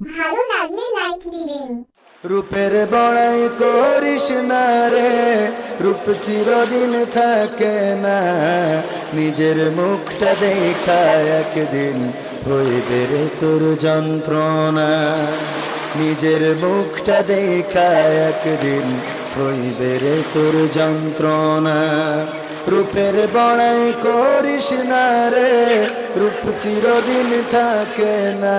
ভালো লাগলে লাইক দিবেন। রূপের বড়াই করিস না রে, রূপ চিরদিন থাকে না। নিজের মুখটা দেখা একদিন হইবে রে তোর যন্ত্রণা। নিজের মুখটা দেখা একদিন হইবে রে তোর যন্ত্রণা। রূপের বড়াই করিস না রে, রূপ চিরদিন থাকে না।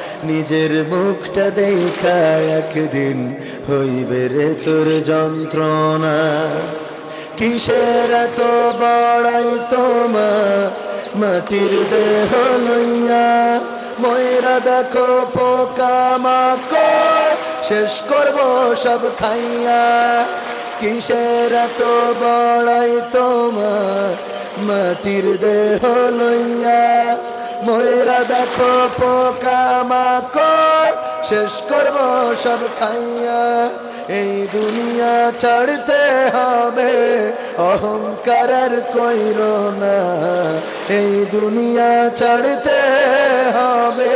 নিজের মুখটা দেখা একদিন হইবে রে তোর যন্ত্রণা। কিসের তো বড়াই তোমা? মাটির দেহ লইয়া ময়রা দেখো পোকা মাকড়। শেষ করব সব খাইয়া। কিসের তো বড়াই তোমা? মাটির দেহ লইয়া ময়রা দেখো পোকা মাকড়। শেষ করব সব খাইয়া। এই দুনিয়া ছাড়তে হবে, অহংকার আর কইর না। এই দুনিয়া ছাড়তে হবে,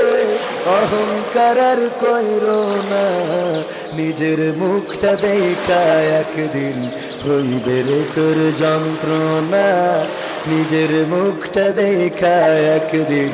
অহংকার আর কইর না। নিজের মুখটা দেখা একদিন হইবে তোর যন্ত্রণা। নিজের মুখটা দেখা একদিন।